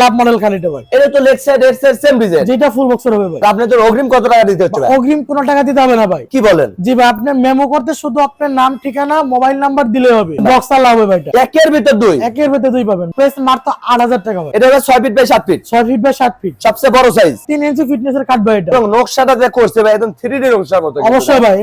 লাভ model খালিটা ভাই। এটা তো leg side head side same design যেটা ফুল বক্সের হবে ভাই। আপনি তো অগ্রিম কত টাকা দিতে হচ্ছে অগ্রিম কোনো টাকা দিতে হবে না ভাই। কি বলেন? জি ভাই আপনি মেমো করতে শুধু আপনার নাম ঠিকানা মোবাইল নাম্বার দিলে হবে। বক্সার লাভ হবে ভাইটা একের ভিতর দুই? একের ভেতরে দুই পাবেন। প্রাইস মাত্র আট হাজার টাকা ভাই। এটা হলো ছয় ফিট বাই সাত ফিট ছয় ফিট বাই সাত ফিট সবচেয়ে বড় সাইজ তিন ইঞ্চি ফিটনেস কাট ভাই এটা। এবং নকশাটা যে করছে ভাই একদম থ্রি নকশার মতো অবশ্যই ভাই।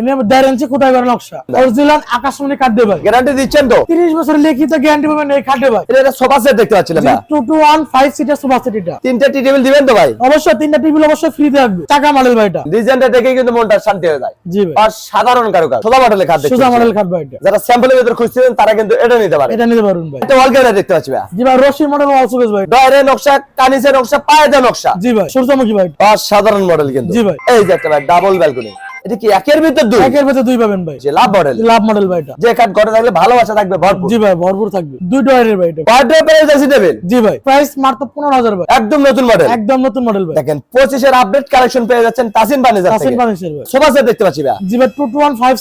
ইঞ্চি কোথায় করে নকশা? অরিজিনাল আকাশমণি কাট দেবে গ্যারান্টি দিচ্ছেন তো? তিরিশ বছরের লিখিত গ্যারান্টি পাবেন এই কাটে ভাই। এটা সোফা সেট দেখতে পাচ্ছিলাম ভাই। Two two one five seater super set এটা তিনটা টি টেবিল দিবেন তো ভাই? অবশ্যই তিনটা টেবিল অবশ্যই ফ্রি থাকবে। টাকা মডেল ভাই এটা। ডিজাইনটা দেখেই কিন্তু মনটা শান্তি হয়ে যায়। জি ভাই। আর সাধারণ কারুকাজ সোজা খাদ্য সোজা মডেল ভাই এটা। যারা স্যাম্পলের ভিতরে খুঁজছিলেন তারা কিন্তু এটা নিতে পারে এটা নিতে পারবেন ভাই। ওয়াল ক্যামেরা দেখতে পাচ্ছি ভাই জি ভাই রশি মডেল বেশ ভাই। ডয়ের নকশা কানিসের নকশা পায়ের নকশা। জি ভাই সূর্যমুখী ভাই। আর সাধারণ মডেল কিন্তু। জি ভাই। এই যে একটা ভাই ডাবল ব্যালকনি এটা কি একের ভিতর দুই? একের ভেতরে দুই পাবেন ভাই। যে লাভ মডেল লাভ মডেল ভাই এটা। যে কাট ঘরে থাকলে ভালোবাসা থাকবে ভরপুর। জি ভাই ভরপুর থাকবে। দুই ডয়ারের ভাই এটা। বার্থডে প্রাইস আছে দেবেন? জি ভাই প্রাইস মাত্র পনেরো হাজার ভাই। একদম নতুন মডেল একদম নতুন মডেল ভাই। দেখেন পঁচিশের আপডেট কালেকশন পেয়ে যাচ্ছেন তাসিন বানিজার থেকে। ফার্নিচার ভাই। সোফা সেট দেখতে পাচ্ছি ভাই। জি ভাই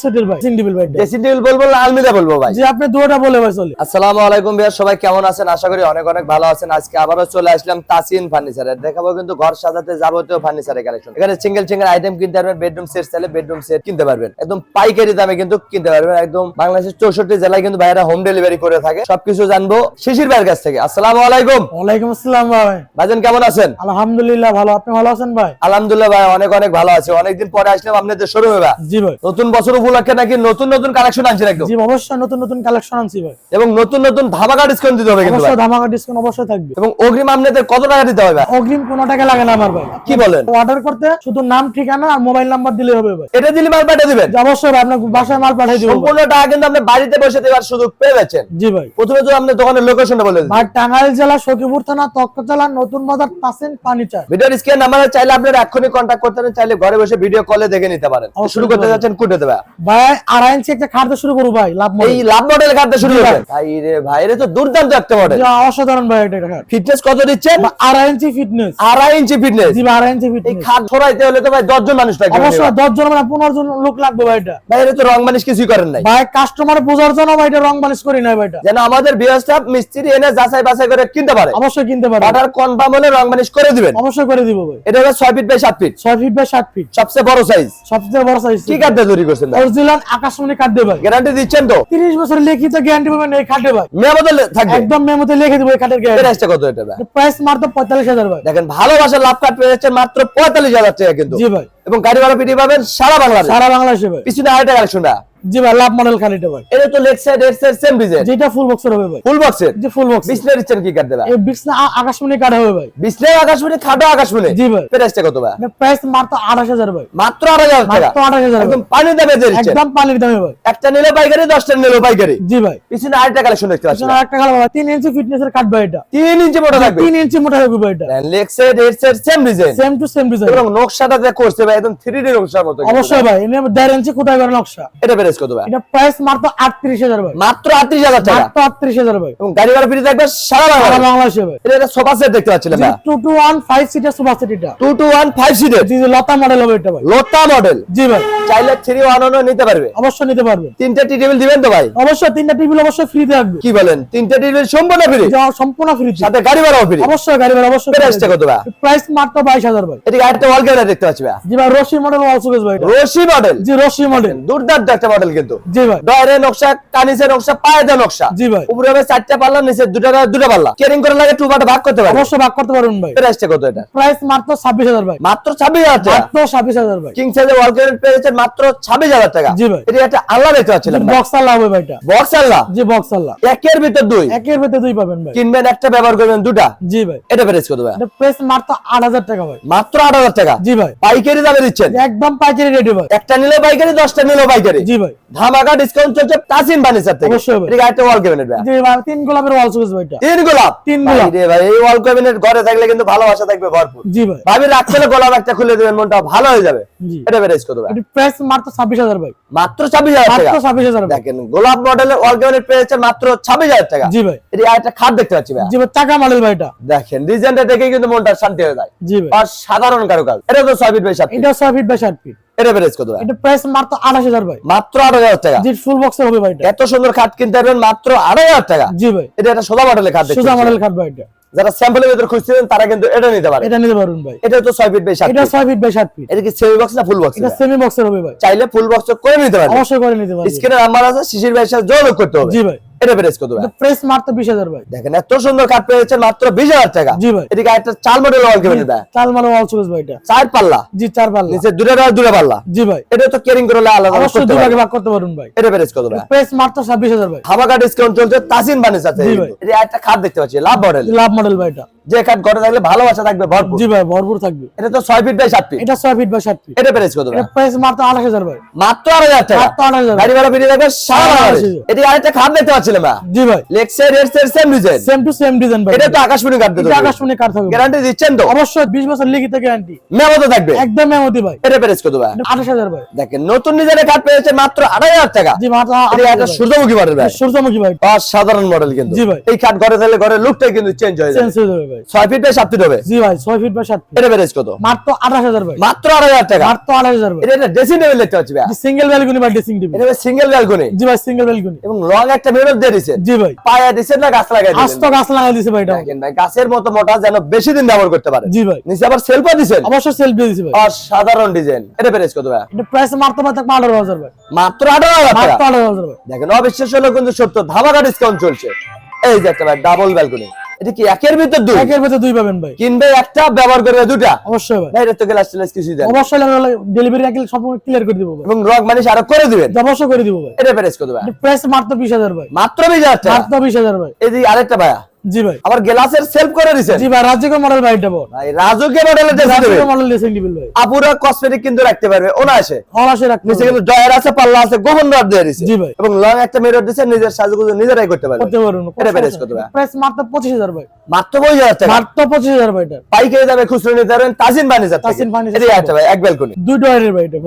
সেটের ভাই। সিন্ডিবিল ভাই। বলব না আলমিরা বলব ভাই? জি আপনি দুটোটা বলে ভাই চলে। আসসালামু আলাইকুম ভাইয়া সবাই কেমন আছেন? আশা করি অনেক অনেক ভালো আছেন। আজকে আবারও চলে আসলাম তাসিন ফার্নিচারের দেখাবো কিন্তু ঘর সাজাতে যাবতীয় ফার্নিচারের কালেকশন এখানে সিঙ্গেল সিঙ্গেল আইটেম কিনতে পারবেন বেডরুম সেট চাইলে বেডরুম সেট কিনতে পারবেন। একদম পাইকারি দামে কিন্তু কিনতে পারবেন। একদম বাংলাদেশের চৌষট্টি জেলায় কিন্তু ভাইয়েরা হোম ডেলিভারি করে থাকে। সবকিছু জানব শিশির ভাইয়ের কাছ থেকে। আসসালামু আলাইকুম। ওয়ালাইকুম আসসালাম ভাই। ভাইজান কেমন আছেন? আলহামদুলিল্লাহ ভালো। আপনি ভালো আছেন ভাই? আলহামদুলিল্লাহ ভাই অনেক অনেক ভালো আছে। অনেকদিন পরে আসলাম আপনাদের শোরুমে ভাই। জি ভাই। নতুন বছর উপলক্ষে নাকি নতুন নতুন কালেকশন আনছেন একদম? জি অবশ্যই নতুন নতুন কালেকশন আনছি ভাই। এবং নতুন নতুন ধামাকা ডিসকাউন্ট দিতে হবে কিন্তু অবশ্যই ধামাকা ডিসকাউন্ট অবশ্যই থাকবে। এবং অগ্রিম আপনাদের কত টাকা দিতে হবে অগ্রিম কোনো টাকা লাগে না আমার ভাই। কি বলেন? অর্ডার করতে শুধু নাম ঠিকানা আর মোবাইল নাম্বার দিলে হবে ভাই এটা দিলে মাল পাঠিয়ে দিবেন? অবশ্যই আপনার বাসায় মাল পাঠিয়ে দিব। ভাই। সম্পূর্ণ টাকা কিন্তু আপনি বাড়িতে বসে দেওয়ার সুযোগ পেয়ে যাচ্ছেন জি ভাই। প্রথমে তো আপনার দোকানের লোকেশনটা বলে দিন। ভাই টাঙ্গাইল জেলা সখীপুর থানা নতুন বাজার তাসিন ফার্নিচার। ভিডিওর স্ক্রিন নাম্বারে চাইলে আপনারা এক্ষুনি কন্ট্যাক্ট করতে পারেন চাইলে ঘরে বসে ভিডিও কলে দেখে নিতে পারেন। শুরু করতে যাচ্ছেন কুটে দেবে। ভাই আড়াই ইঞ্চি একটা শুরু করব ভাই লাভ এই লাভ মডেল শুরু ভাই। করবেন। ভাই। রে ভাই এটা তো দুর্দান্ত একটা মডেল অসাধারণ ভাই এটা ফিটনেস কত দিচ্ছেন? আড়াই ইঞ্চি ফিটনেস আড়াই ইঞ্চি ফিটনেস জি আড়াই ইঞ্চি এই ফিটনেস খাট ছড়াইতে হলে তো ভাই দশজন মানুষ লাগবে অবশ্যই দশ জন মানে পনেরো জন লোক লাগবে ভাই এটা। ভাই এটা তো রং কিছুই করেন নাই। ভাই কাস্টমার বোঝার জন্য ভাই এটা রং করি না ভাই এটা। যেন আমাদের মিস্ত্রি এনে যাচাই বাছাই করে কিনতে পারে। অবশ্যই কিনতে অর্ডার কনফার্ম হলে রং মানিশ করে দিবেন। অবশ্যই করে দিব ভাই। এটা হলো feet by feet feet by feet সবচেয়ে বড় সাইজ সবচেয়ে বড় সাইজ কি তৈরি করছেন ভাই? অরিজিনাল আকাশমণি ভাই। গ্যারান্টি দিচ্ছেন তো? তিরিশ বছরের লিখিত গ্যারান্টি পাবেন এই ভাই। মেয়ামতের থাকবে। একদম মেমোতে লিখে দিব এই খাটের গ্যারান্টি প্রাইসটা কত এটা ভাই? প্রাইস মাত্র পঁয়তাল্লিশ হাজার ভাই। দেখেন ভালোবাসার লাভ কাট পেয়ে যাচ্ছেন মাত্র পঁয়তাল্লিশ হাজার টাকা কিন্তু। জি ভাই। এবং গাড়ি ভাড়া পিটিয়ে পাবেন সারা বাংলা সারা বাংলাদেশে হিসেবে পিছনে আরেকটা কালেকশন জি ভাই লাভ মডেল ভাই। এটা তো leg side head side same design যেটা ফুল বক্সের হবে ভাই। ফুল বক্সের যে ফুল বক্স কি কাট এই আকাশমণি কাট হবে ভাই। বিসনে আকাশমণি খাটো আকাশমণি? জি ভাই। প্রাইসটা কত ভাই? প্রাইস মাত্র আঠাশ হাজার ভাই। মাত্র আড়াই হাজার টাকা? মাত্র আঠাশ হাজার একদম পানি দামে দিচ্ছেন একদম পানির দামে ভাই। একটা নিলে পাইকারি দশটা নিলে পাইকারি। জি ভাই। পিছনে আরেকটা কালেকশন দেখতে পাচ্ছি। পিছনে একটা কালার ভাই। তিন ইঞ্চি ফিটনেস এর কাট ভাই এটা। তিন ইঞ্চি মোটা থাকবে। তিন ইঞ্চি মোটা থাকবে ভাই এটা। Leg side head side same design same to same design এবং নকশাটা যে করছে ভাই একদম থ্রি ডি নকশার মতো। অবশ্যই ভাই। এনে দেড় ইঞ্চি কোথায় করে নকশা? এটা প্রাইস কত ভাই? এটা প্রাইস মাত্র আটত্রিশ হাজার ভাই। মাত্র আটত্রিশ হাজার টাকা? মাত্র আটত্রিশ হাজার ভাই। এবং গাড়ি ভাড়া ফ্রি থাকবে সারা বাংলাদেশ। ভাই। এটা সোফা সেট দেখতে পাচ্ছিলাম ভাই। Two two one five seater super set এটা। টু টু ওয়ান ফাইভ সিটের জি লতা মডেল হবে এটা ভাই। লোটা মডেল জি ভাই। চাইলে থ্রি ওয়ান ওয়ান নিতে পারবে। অবশ্যই নিতে পারবেন তিনটা টি টেবিল দিবেন তো ভাই? অবশ্যই তিনটা টেবিল অবশ্যই ফ্রি থাকবে কি বলেন? তিনটা টেবিল সম্পূর্ণ ফ্রি যা সম্পূর্ণ ফ্রি সাথে গাড়ি ভাড়াও ফ্রি অবশ্যই গাড়ি ভাড়া অবশ্যই প্রাইসটা কত ভাই? প্রাইস মাত্র বাইশ হাজার ভাই। এদিকে আরেকটা ওয়াল ক্যামেরা দেখতে পাচ্ছি ভাই। জি ভাই রশি মডেল ওয়াল সুকেশ ভাই রশি মডেল জি রশি মডেল দুর্দান্ত একটা মডেল কিন্তু। জি ভাই। ডয়ের নকশা কানিসের নকশা পায়ের নকশা। জি ভাই। উপরে হবে চারটা পাল্লা নিচে দুটা দুটা পাল্লা। কেরিং করে লাগে টু পার্ট ভাগ করতে পারবে অবশ্যই ভাগ করতে পারবেন ভাই। প্রাইসটা কত এটা? প্রাইস মাত্র ছাব্বিশ হাজার ভাই। মাত্র ছাব্বিশ হাজার টাকা? মাত্র ছাব্বিশ হাজার ভাই। কিং সাইজের ওয়াল ক্যামেরা পেয়েছে মাত্র ছাব্বিশ হাজার টাকা। জি ভাই। এটা একটা আল্লাহ দেখতে পাচ্ছিলাম বক্স আল্লাহ হবে ভাইটা বক্স আল্লাহ জি বক্স আল্লাহ একের ভিতর দুই? একের ভেতরে দুই পাবেন ভাই। কিনবেন একটা ব্যবহার করবেন দুটা? জি ভাই। এটা প্রাইস কত ভাই? এটা প্রাইস মাত্র আট হাজার টাকা ভাই। মাত্র আট হাজার টাকা? জি ভাই। পাইকারি দামে দিচ্ছেন? একদম পাইকারি রেডি ভাই। একটা নিলে পাইকারি দশটা নিলে পাইকারি। জি ভাই। ধামাকা ডিসকাউন্ট চলছে বানিসার থেকে। অবশ্যই ভাই। একটা ওয়াল ক্যাবিনেট ভাই? জি ভাই তিন গোলাপের ওয়াল ভাইটা তিন গোলাপ? তিন গোলাপ। ভাই রে ভাই এই ওয়াল ক্যাবিনেট ঘরে থাকলে কিন্তু ভালোবাসা থাকবে ভরপুর। জি ভাই। ভাবি রাখলে গোলাপ একটা খুলে দেবেন মনটা ভালো হয়ে যাবে। এটা প্রাইস কত ভাই? এটা প্রাইস মাত্র ছাব্বিশ হাজার ভাই। মাত্র ছাব্বিশ হাজার টাকা? মাত্র ছাব্বিশ হাজার ভাই। দেখেন গোলাপ মডেলের ওয়াল ক্যাবিনেট পেয়েছে মাত্র ছাব্বিশ হাজার টাকা। জি ভাই। এটি একটা খাট দেখতে পাচ্ছি ভাই? জি ভাই টাকা মডেল ভাইটা দেখেন ডিজাইনটা দেখেই কিন্তু মনটা শান্তি হয়ে যায়। জি ভাই। আর সাধারণ কারুকাজ। এটা তো ছয় ফিট বাই সাত feet। এটা ছয় ফিট বাই ষাট ফিট এটা প্রাইস কত ভাই? এটা প্রাইস মাত্র আঠাশ হাজার ভাই। মাত্র আট হাজার টাকা। জি ফুল বক্সের হবে ভাইটা এত সুন্দর খাট কিনতে পারবেন মাত্র আড়াই হাজার টাকা। জি ভাই। এটা একটা সোজা মডেলের খাট যারা স্যাম্পলের ভিতরে খুঁজছিলেন তারা কিন্তু এটা নিতে পারে এটা নিতে পারবেন ভাই। এটা তো ফিট বাই এটা ফিট বাই সাত ফিট এটা কি সেমি বক্স না ফুল বক্স এটা সেমি বক্সের হবে ভাই। চাইলে ফুল বক্স করে নিতে অবশ্যই করে নিতে পারবেন। স্ক্রিনে নাম্বার আছে শিশির ভাইয়ের সাথে যোগাযোগ করতে হবে। জি ভাই। এটা প্রেস কত ভাই? প্রেস মাত্র 20000 ভাই। দেখেন এত সুন্দর কাট পেয়েছে মাত্র বিশ হাজার টাকা। জি ভাই। এটা একটা চাল মডেল ওয়াল কেবিনেট ভাই চাল মডেল ওয়াল চুজ ভাই এটা। চার পাল্লা? জি চার পাল্লা। নিচে দুটো টাকা দুটো পাল্লা? জি ভাই। এটা তো কেয়ারিং করলে আলাদা অবশ্যই পারবে ভাগ করতে পারবেন ভাই। এটা প্রেস কত ভাই? প্রেস মারতে ছাব্বিশ হাজার ভাই। হামাকা ডিসকাউন্ট চলছে তাসিন বানিস আছে এটা একটা খাট দেখতে পাচ্ছি লাভ মডেল লাভ মডেল ভাই এটা। যে খাট ঘরে থাকলে ভালোবাসা থাকবে ভরপুর। জি ভাই ভরপুর থাকবে। এটা তো ছয় ফিট বাই সাত ফিট এটা ছয় ফিট বাই সাত ফিট এটা প্রেস কত এটা প্রেস মারতে আঠাশ হাজার ভাই। মাত্র আড়াই হাজার টাকা? মাত্র আঠাশ হাজার। গাড়ি ভাড়া বেরিয়ে থাকবে আড়াই এটা আরেকটা খাট দেখতে পাচ্ছিলাম ভাই। জি ভাই। লেক্সের red same design same to same design ভাই। এটা তো আকাশমণি কাট দিতে এটা আকাশমণি কার থাকবে। গ্যারান্টি দিচ্ছেন তো? অবশ্যই বিশ বছর লিখিত গ্যারান্টি মেমো থাকবে? একদম মেমতি ভাই। এটা প্রেস কত ভাই? আঠাশ হাজার ভাই। দেখেন নতুন ডিজাইনের কাঠ পেয়েছে মাত্র আড়াই হাজার টাকা। জি মাত্র এটা একটা সূর্যমুখী মডেল ভাই। সূর্যমুখী ভাই। অসাধারণ মডেল কিন্তু। জি ভাই। এই খাট ঘরে থাকলে ঘরের লুকটাই কিন্তু চেঞ্জ হয়ে যাবে। চেঞ্জ হয়ে যাবে ভাই ফিট বাই ফিট হবে? জি ভাই ফিট বাই ফিট এটা কত? মাত্র আঠাশ হাজার ভাই। মাত্র টাকা? মাত্র ভাই। এটা ড্রেসিং টেবিল দেখতে পাচ্ছি ভাই। সিঙ্গেল ব্যালকনি বা ড্রেসিং টেবিল এটা সিঙ্গেল ব্যালকনি জি ভাই সিঙ্গেল ব্যালকনি এবং লং একটা মিরর দিয়ে দিয়েছেন জি ভাই। পায়া না গাছ লাগাই দিয়েছেন আস্ত গাছ লাগাই দিছে ভাই এটা। দেখেন ভাই গাছের মতো মোটা যেন বেশি দিন ব্যবহার করতে পারে। জি ভাই। নিচে আবার সেলফও দিছেন? অবশ্যই সেলফ দিয়ে দিছে ভাই। অসাধারণ ডিজাইন এটা প্রেস কত ভাই? এটা প্রাইস পারতে আঠারো হাজার ভাই। মাত্র আঠারো হাজার টাকা? মাত্র আঠারো হাজার ভাই। দেখেন অবিশ্বাস হলো কিন্তু সত্য ধামাকা ডিসকাউন্ট চলছে। এই যে একটা ভাই ডাবল ব্যালকনি এটা কি একের ভিতর দুই? একের ভিতর দুই পাবেন ভাই। কিনবে একটা ব্যবহার করবে দুটা অবশ্যই ভাই। এটা তো গ্লাস টেলাস কিছু দেন অবশ্যই ডেলিভারি আগে সব ক্লিয়ার করে দিব ভাই। এবং রক মানে আরও করে দিবেন? অবশ্যই করে দিব ভাই। এটা প্রেস কত ভাই? প্রাইস মাত্র বিশ হাজার ভাই। মাত্র বিশ হাজার টাকা? মাত্র বিশ হাজার এই যে আরেকটা ভাইয়া। জি ভাই। আবার গ্লাসের সেলফ করে দিছেন জি ভাই রাজ্যকে মডেল ভাই এটা বল। ভাই রাজুকে মডেলের ড্রেস দেবে। রাজ্যকে মডেল ড্রেসিং টেবিল ভাই। আপুরা কসমেটিক কিন্তু রাখতে পারবে রাখতে নিচে কিন্তু ডয়ার আছে পাল্লা আছে গোপন দিয়ে দিছে জি ভাই। এবং লং একটা মিরর নিজের সাজগুজু নিজেরাই করতে পারবে। করতে পারবেন এটা প্রাইস কত ভাই প্রাইস মাত্র পঁচিশ হাজার ভাই। মাত্র পঁচিশ হাজার টাকা। মাত্র পঁচিশ হাজার ভাই এটা। পাইকারি দামে খুচরো নিতে পারবেন ফার্নিচার তাজিন ফার্নিচার এদিকে একটা ভাই এক ব্যালকনি দুই ডয়ারের ভাই এটা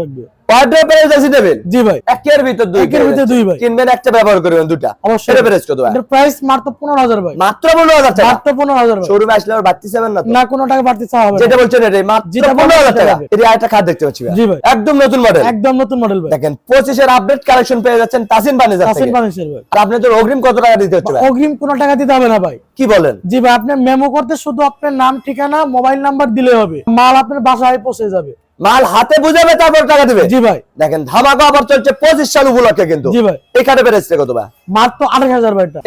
পার প্রাইস আছে দেবেন? জি ভাই। একের ভিতর দুই একের ভিতর দুই ভাই। কিনবেন একটা ব্যবহার করবেন দুটা অবশ্যই এটা প্রাইস কত ভাই? এটার প্রাইস মাত্র পনেরো হাজার ভাই। মাত্র পনেরো হাজার টাকা? মাত্র পনেরো হাজার ভাই। শোরুমে আসলে আর বাড়তি যাবেন না না কোনো টাকা বাড়তি চাওয়া হবে যেটা বলছেন এটাই মাত্র যেটা বলছেন পনেরো হাজার সেটাই টাকা। হবে। এটা খাট দেখতে পাচ্ছি ভাই। জি ভাই। একদম নতুন মডেল একদম নতুন মডেল ভাই। দেখেন পঁচিশের আপডেট কালেকশন পেয়ে যাচ্ছেন তাসিন তাসিন থেকে। ভাই। আর আপনাদের অগ্রিম কত টাকা দিতে হচ্ছে ভাই? অগ্রিম কোনো টাকা দিতে হবে না ভাই। কি বলেন? জি ভাই আপনি মেমো করতে শুধু আপনার নাম ঠিকানা মোবাইল নাম্বার দিলে হবে। মাল আপনার বাসায় পৌঁছে যাবে। মাল হাতে বুঝাবে তারপর টাকা দিবে। জি ভাই। দেখেন ধামাকা আবার চলছে পঁচিশ সাল উপলক্ষে কিন্তু। জি ভাই। এখানে বেড়েছে কত ভাই? মাত্র আঠাশ হাজার ভাই এটা।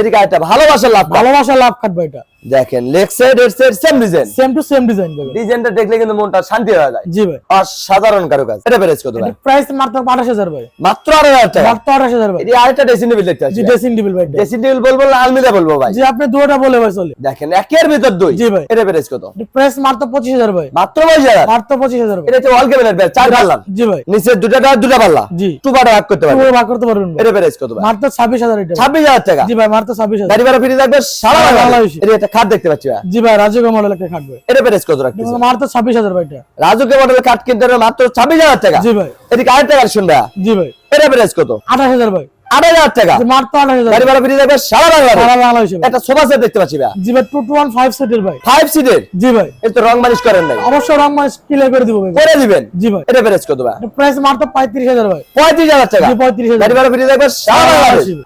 ভালোবাসার লাভ ভালোবাসা লাভ খাট ভাই এটা। দেখেন লেগ সাইড এর side same design same to same design ভাই ডিজাইনটা দেখলে কিন্তু মনটা শান্তি হয়ে যায়। জি ভাই। অসাধারণ কারুকাজ। এটা বেড়েছে কত ভাই? প্রাইস মাত্র আঠাশ হাজার ভাই। মাত্র আড়াই হাজার টাকা। মাত্র আঠাশ হাজার ভাই। এটি আরেকটা ড্রেসিং টেবিল দেখতে জি পাচ্ছি ড্রেসিং টেবিল ভাই। ড্রেসিং টেবিল বলব না আলমিরা বলব ভাই। জি আপনি দুটোটা বলে ভাই চলে। দেখেন একের ভিতর দুই। জি ভাই। এটা বেড়েছে কত? প্রাইস মাত্র পঁচিশ হাজার ভাই। মাত্র পঁচিশ হাজার? মাত্র পঁচিশ হাজার ভাই। এটা হচ্ছে ওয়াল ক্যাবিনেট ব্যাগ চার পাল্লাম জি ভাই। নিচে দুটা টাকা দুটা পাল্লা। জি। টু পাটা ভাগ করতে পারবে পুরো ভাগ করতে পারবেন এটা বেড়েছে কত ভাই? মাত্র ছাব্বিশ হাজার এটা ভাই। ছাব্বিশ হাজার টাকা। জি ভাই মাত্র ছাব্বিশ হাজার। গাড়ি ভাড়া ফ্রি থাকবে সারা সারা এটা একটা খাট দেখতে পাচ্ছি জি ভাই রাজুকা মডেল একটা খাট ভাই। এটা বেড়েছে কত রাখতেছে? মাত্র ছাব্বিশ হাজার ভাই এটা। রাজুকে মডেল কাঠ কিনতে মাত্র ছাব্বিশ হাজার টাকা। জি ভাই। আরেকটা শুনবে? জি ভাই। এটা বেড়েছে কত? আঠাশ হাজার ভাই। আড়াই হাজার টাকা। জি, মাত্র আঠাশ হাজার। গাড়ি ভাড়া ফ্রি থাকবে সারা বাংলাদেশ। সারা বাংলাদেশে ভাই। একটা সোফা সেট দেখতে পাচ্ছি ভাই। জি ভাই টু টু ওয়ান ফাইভ সেটের ভাই। ফাইভ সিটের জি ভাই। তো রং মালিশ করেন নাই। অবশ্যই রং মাস ক্লিয়ার করে দিব ভাই। করে দিবেন? জি ভাই। এটা বেড়েছে কত ভাই? প্রাইস মাত্র পঁয়ত্রিশ হাজার ভাই। পঁয়ত্রিশ হাজার টাকা। জি পঁয়ত্রিশ গাড়ি হাজার ভাড়া ফ্রি থাকবে সারা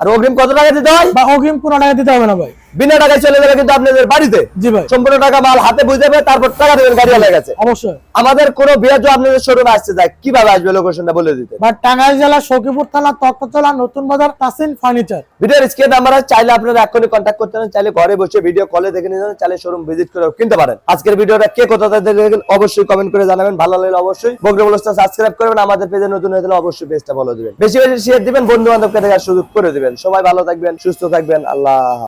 আর অগ্রিম কত টাকা দিতে হয়? বা অগ্রিম কোনো টাকা দিতে হবে না ভাই। বিনা টাকায় চলে যাবে কিন্তু আপনাদের বাড়িতে। জি ভাই। সম্পূর্ণ টাকা মাল হাতে বুঝে যাবে তারপর টাকা দেবেন গাড়ি আলাদা গেছে। অবশ্যই। আমাদের কোনো বিয়ার আপনাদের শোরুমে আসছে যায় কীভাবে আসবে লোকেশনটা বলে দিতে। বা টাঙ্গাইল জেলা সখীপুর থানা তক্ততলা নতুন বাজার তাসিন ফার্নিচার। ভিডিওর স্ক্রিন নাম্বার আছে চাইলে আপনারা এখনই কন্ট্যাক্ট করতে পারেন চাইলে ঘরে বসে ভিডিও কলে দেখে নিতে চাইলে শোরুম ভিজিট করে কিনতে পারেন। আজকের ভিডিওটা কে কোথা থেকে দেখলেন অবশ্যই কমেন্ট করে জানাবেন ভালো লাগলে অবশ্যই। বগ্রবলসটা সাবস্ক্রাইব করবেন আমাদের পেজে নতুন হয়ে গেলে অবশ্যই পেজটা ফলো দিবেন। বেশি বেশি শেয়ার দিবেন বন্ধু বান্ধবকে দেখার সুযোগ করে দিবেন। সবাই ভালো থাকবেন সুস্থ থাকবেন আল্লাহ